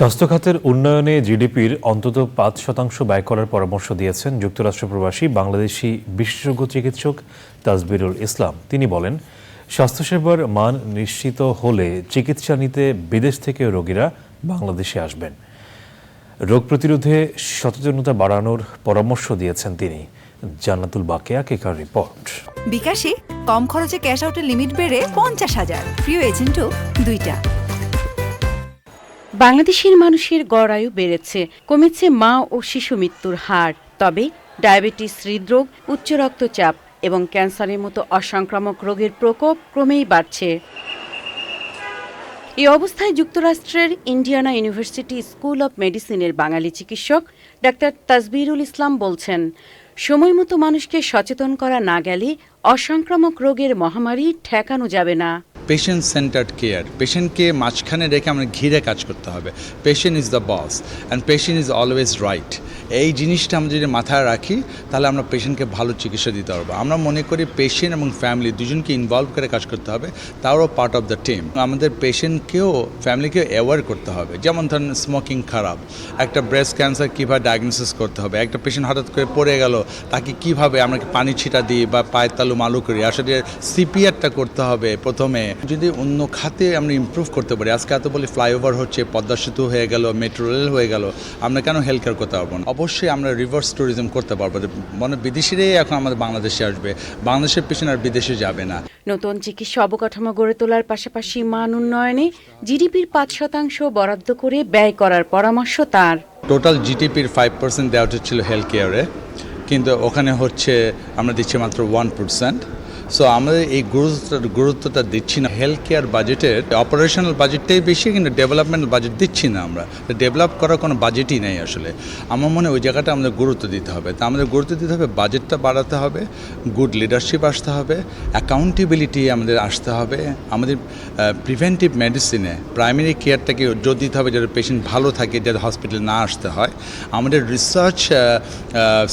স্বাস্থ্য খাতের উন্নয়নে জিডিপির অন্তত পাঁচ শতাংশ ব্যয় করার পরামর্শ দিয়েছেন যুক্তরাষ্ট্র প্রবাসী, বাংলাদেশি বিশেষজ্ঞ চিকিৎসক তাজবিরুল ইসলাম। তিনি বলেন, স্বাস্থ্যসেবার মান নিশ্চিত হলে চিকিৎসা নিতে বিদেশ থেকে রোগীরা বাংলাদেশে আসবেন। রোগ প্রতিরোধে সচেতনতা বাড়ানোর পরামর্শ দিয়েছেন তিনি। জান্নাতুল বাকেয়া, কেকার রিপোর্ট। বিকাশে কম খরচে ক্যাশ আউটের লিমিট বেড়ে পঞ্চাশ হাজার। প্রিয় এজেন্টও দুইটা। বাংলাদেশের মানুষের গড় আয়ু বেড়েছে, কমেছে মা ও শিশু মৃত্যুর হার। তবে ডায়াবেটিস, হৃদরোগ, উচ্চ রক্তচাপ এবং ক্যান্সারের মতো অসংক্রামক রোগের প্রকোপ ক্রমেই বাড়ছে। এই অবস্থায় যুক্তরাষ্ট্রের ইন্ডিয়ানা ইউনিভার্সিটি স্কুল অব মেডিসিনের বাঙালি চিকিৎসক ডাক্তার তাজবিরুল ইসলাম বলছেন সময়মতো মানুষকে সচেতন করা না গেলে অসংক্রামক রোগের মহামারী ঠেকানো যাবে না। পেশেন্ট সেন্টার্ড কেয়ার পেশেন্টকে মাঝখানে রেখে আমরা ঘিরে কাজ করতে হবে। Patient is the boss and patient is always right এই জিনিসটা আমরা যদি মাথায় রাখি, তাহলে আমরা পেশেন্টকে ভালো চিকিৎসা দিতে পারব। আমরা মনে করি পেশেন্ট এবং ফ্যামিলি দুজনকে ইনভলভ করে কাজ করতে হবে, তারও পার্ট অফ দ্য টিম আমাদের পেশেন্টকেও ফ্যামিলিকেও অ্যাওয়ার করতে হবে। যেমন ধরেন স্মোকিং খারাপ, একটা ব্রেস্ট ক্যান্সার কীভাবে ডায়াগনোসিস করতে হবে, একটা পেশেন্ট হঠাৎ করে পড়ে গেল, তাকে কীভাবে আমরা পানি ছিটা দিই বা পায়ের তালু মালু করি, আসলে সিপিআরটা করতে হবে প্রথমে। যদি অন্য খাতে আমরা ইমপ্রুভ করতে পারি, আজকে এত বলি ফ্লাইওভার হচ্ছে, পদ্মা সেতু হয়ে গেল মেট্রো রেল হয়ে গেল, আমরা কেন হেলথ কেয়ার করতে পারব না? অবশ্যই আমরা রিভার্স ট্যুরিজম করতে পারব। মানে বিদেশিরাই এখন আমাদের বাংলাদেশে আসবে। বাংলাদেশের পিছনে আর বিদেশে যাবে না। নতুন চিকিৎসা অবকাঠামো গড়ে তোলার পাশাপাশি মান উন্নয়নে জিডিপির পাঁচ শতাংশ বরাদ্দ করে ব্যয় করার পরামর্শ তার। টোটাল জিডিপির ফাইভ পার্সেন্ট দেওয়া ছিল হেলথ কেয়ারে কিন্তু ওখানে হচ্ছে আমরা দিচ্ছি মাত্র ওয়ান পার্সেন্ট সো আমাদের এই গুরুত্ব গুরুত্বটা দিচ্ছি না। হেলথ কেয়ার বাজেটের অপারেশনাল বাজেটটাই বেশি, কিন্তু ডেভেলপমেন্ট বাজেট দিচ্ছি না আমরা। ডেভেলপ করার কোনো বাজেটই নেই আসলে। আমার মনে ওই জায়গাটা আমাদের গুরুত্ব দিতে হবে। তা আমাদের গুরুত্ব দিতে হবে বাজেটটা বাড়াতে হবে গুড লিডারশিপ আসতে হবে অ্যাকাউন্টেবিলিটি আমাদের আসতে হবে। আমাদের প্রিভেন্টিভ মেডিসিনে প্রাইমারি কেয়ারটাকে জোর দিতে হবে যাতে পেশেন্ট ভালো থাকে, যাতে হসপিটালে না আসতে হয়। আমাদের রিসার্চ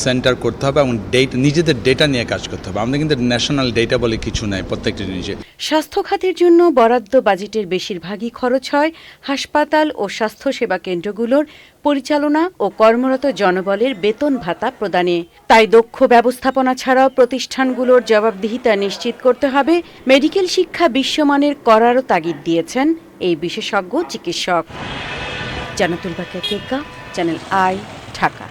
সেন্টার করতে হবে এবং ডেটা নিজেদের ডেটা নিয়ে কাজ করতে হবে। আমাদের কিন্তু ন্যাশনাল ডেটা বলে কিছু নাই, প্রত্যেকটা জিনিসে। স্বাস্থ্য খাতের জন্য বরাদ্দ বাজেটের বেশিরভাগই খরচ হয় হাসপাতাল ও স্বাস্থ্যসেবা কেন্দ্রগুলোর পরিচালনা ও কর্মরত জনবলের বেতন ভাতা প্রদানে। তাই দক্ষ ব্যবস্থাপনা ছাড়াও প্রতিষ্ঠানগুলোর জবাবদিহিতা নিশ্চিত করতে হবে। মেডিকেল শিক্ষা বিশ্বমানের করারও তাগিদ দিয়েছেন এই বিশেষজ্ঞ চিকিৎসক। Jannatul Bakiya Keka channel I, Dhaka.